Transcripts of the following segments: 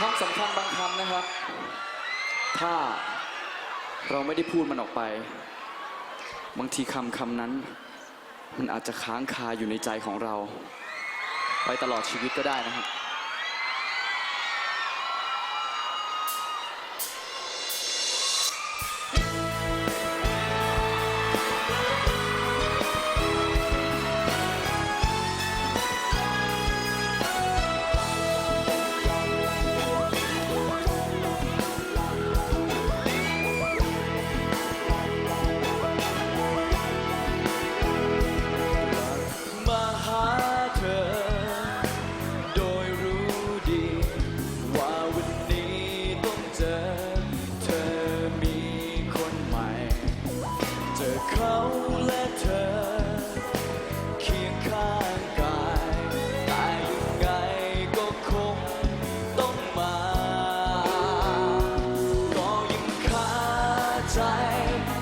คำสำคัญบางคำนะครับ ถ้าเราไม่ได้พูดมันออกไป บางทีคำคำนั้น มันอาจจะค้างคาอยู่ในใจของเรา ไปตลอดชีวิตก็ได้นะครับ try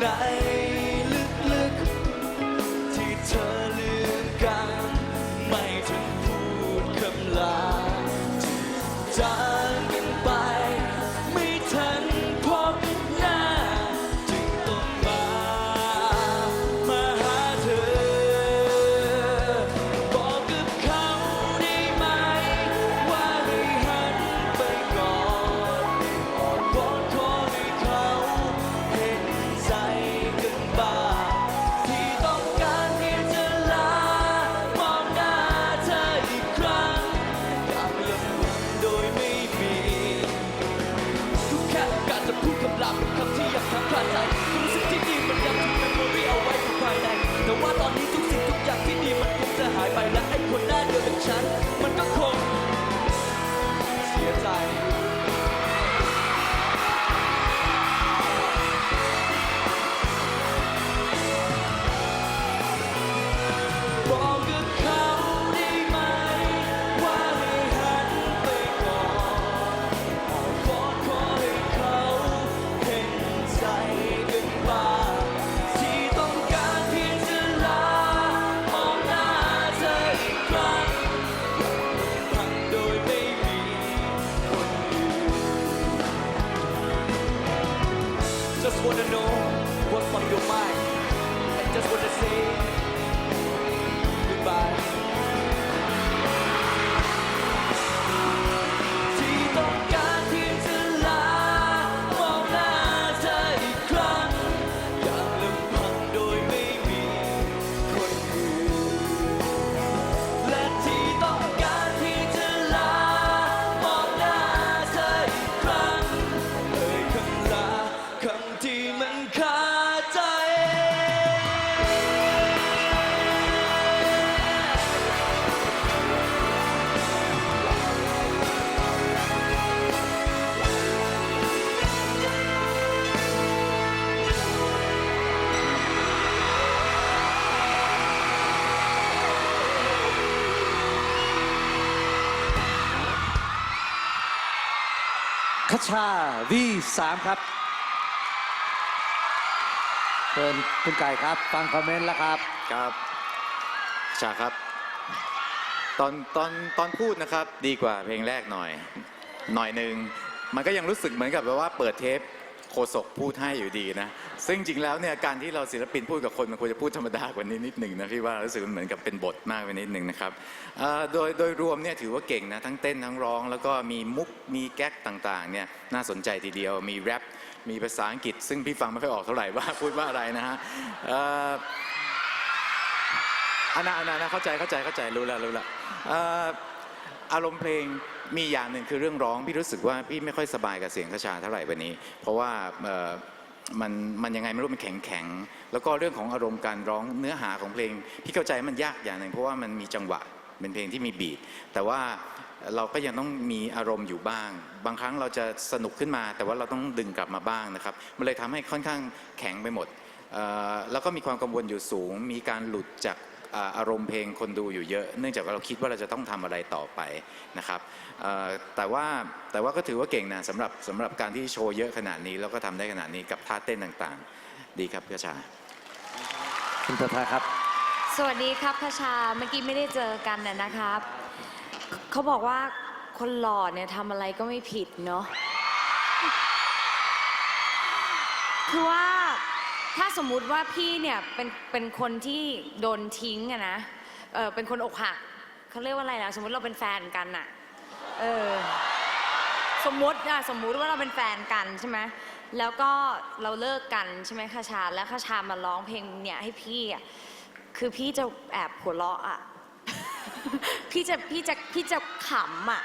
ไหน คชาวีสามครับเชิญคุณไก่ครับ ฟังคอมเมนต์แล้วครับ ครับชาครับ ตอนตอนตอนพูดนะครับ ดีกว่าเพลงแรกหน่อย หน่อยหนึ่งมันก็ยังรู้สึกเหมือนกับแบบว่าเปิดเทป โคศกพูดให้อยู่ดีนะ ซึ่งจริงแล้วเนี่ยการที่เราศิลปินพูดกับคนมันควรจะพูดธรรมดากว่านี้นิดหนึ่งนะพี่ว่ารู้สึกมันเหมือนกับเป็นบทมากไปนิดหนึ่งนะครับโดยโดยรวมเนี่ยถือว่าเก่งนะทั้งเต้นทั้งร้อง แล้วก็มีมุกมีแก๊กต่างๆเนี่ยน่าสนใจทีเดียวมีแรปมีภาษาอังกฤษ ซึ่งพี่ฟังไม่ค่อยออกเท่าไหร่ว่าพูดว่าอะไรนะฮะอันนั้นอันนั้นเข้าใจเข้าใจเข้าใจรู้แล้วรู้แล้วเอ่ออารมณ์เพลง มีอย่างหนึ่งคือเรื่องร้องพี่รู้สึกว่าพี่ไม่ค่อยสบายกับเสียงกระชาเท่าไหร่วันนี้ เพราะว่ามันมันยังไงไม่รู้มันแข็งแข็งแล้วก็เรื่องของอารมณ์การร้องเนื้อหาของเพลง พี่เข้าใจมันยากอย่างหนึ่งเพราะว่ามันมีจังหวะเป็นเพลงที่มีบีทแต่ว่าเราก็ยังต้องมีอารมณ์อยู่บ้าง บางครั้งเราจะสนุกขึ้นมา แต่ว่าเราต้องดึงกลับมาบ้างนะครับมันเลยทำให้ค่อนข้างแข็งไปหมดแล้วก็มีความกังวลอยู่สูง มีการหลุดจาก อ่าอารมณ์เพลงคนดูอยู่เยอะ เนื่องจากว่าเราคิดว่าเราจะต้องทำอะไรต่อไปนะครับเอ่อแต่ว่าแต่ว่าก็ถือว่าเก่งนะสำหรับสำหรับการที่โชว์เยอะขนาดนี้แล้วก็ทำได้ขนาดนี้กับท่าเต้นต่างๆ ดีครับกระชาคุณทาทาครับ สวัสดีครับพระชาเมื่อกี้ไม่ได้เจอกันน่ะนะครับ เขาบอกว่าคนหล่อเนี่ยทำอะไรก็ไม่ผิดเนาะคือว่า ถ้าสมมุติว่าพี่เนี่ยเป็นเป็นคนที่โดนทิ้งอะนะ เออเป็นคนอกหักเขาเรียกว่าอะไรนะสมมติเราเป็นแฟนกันอะเออสมมติอะสมมุติว่าเราเป็นแฟนกันใช่ไหมแล้วก็เราเลิกกันใช่ไหมคาชาแล้วคาชามาร้องเพลงเนี่ยให้พี่อะคือพี่จะแอบหัวเราะอะพี่จะพี่จะพี่จะขำอะ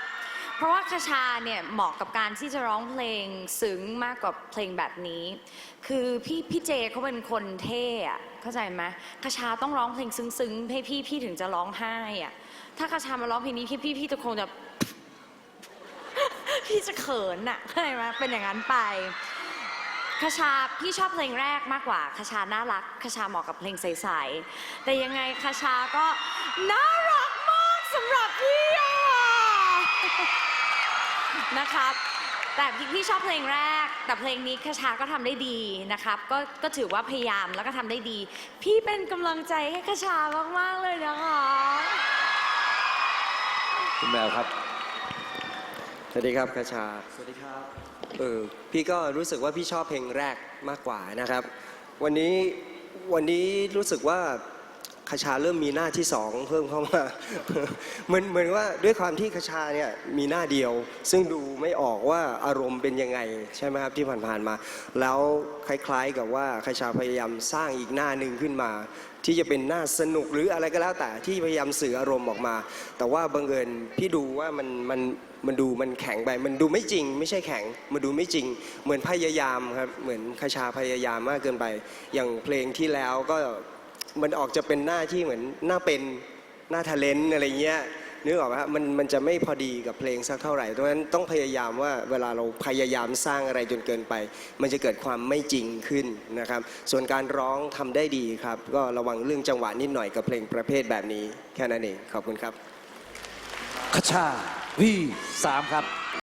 เพราะว่าคาชาเนี่ยเหมาะกับการที่จะร้องเพลงซึ้งมากกว่าเพลงแบบนี้ คือพี่พี่เจเขาเป็นคนเท่อะเข้าใจไหมคาชาต้องร้องเพลงซึ้งๆให้พี่พี่ถึงจะร้องไห้อะถ้าคาชามาร้องเพลงนี้พี่พี่พี่จะคงจะพี่จะเขินอะเข้าใจไหมเป็นอย่างนั้นไปคาชาพี่ชอบเพลงแรกมากกว่าคาชาน่ารักคาชาเหมาะกับเพลงใสๆแต่ยังไงคาชาก็น่ารักมากสำหรับพี่อะ นะครับ แต่พี่พี่ชอบเพลงแรก แต่เพลงนี้คาชาก็ทำได้ดีนะครับ ก็ก็ถือว่าพยายามแล้วก็ทำได้ดี พี่เป็นกำลังใจให้คาชามาก ๆ เลยนะคะคุณแมวครับ สวัสดีครับคาชา สวัสดีครับ เออพี่ก็รู้สึกว่าพี่ชอบเพลงแรกมากกว่านะครับ วันนี้วันนี้รู้สึกว่า คาชาเริ่มมีหน้าที่สองเพิ่มเข้ามาเหมือนเหมือนว่าด้วยความที่คาชาเนี่ยมีหน้าเดียว ซึ่งดูไม่ออกว่าอารมณ์เป็นยังไงใช่ไหมครับที่ผ่านๆมา แล้วคล้ายๆกับว่าคาชาพยายามสร้างอีกหน้าหนึ่งขึ้นมา ที่จะเป็นหน้าสนุกหรืออะไรก็แล้วแต่ที่พยายามสื่ออารมณ์ออกมา แต่ว่าบังเอิญพี่ดูว่ามันมันมันดูมันแข็งไป มันดูไม่จริง ไม่ใช่แข็ง มันดูไม่จริง เหมือนพยายามครับ เหมือนคาชาพยายามมากเกินไป อย่างเพลงที่แล้วก็ มันออกจะเป็นหน้าที่เหมือนหน้าเป็นหน้าทะเลนอะไรเงี้ยนึกออกไหมมันมันจะไม่พอดีกับเพลงสักเท่าไหร่ดังนั้นต้องพยายามว่าเวลาเราพยายามสร้างอะไรจนเกินไป มันจะเกิดความไม่จริงขึ้นนะครับ ส่วนการร้องทำได้ดีครับ ก็ระวังเรื่องจังหวะนิดหน่อยกับเพลงประเภทแบบนี้ แค่นั้นเองขอบคุณครับคชาวีสามครับ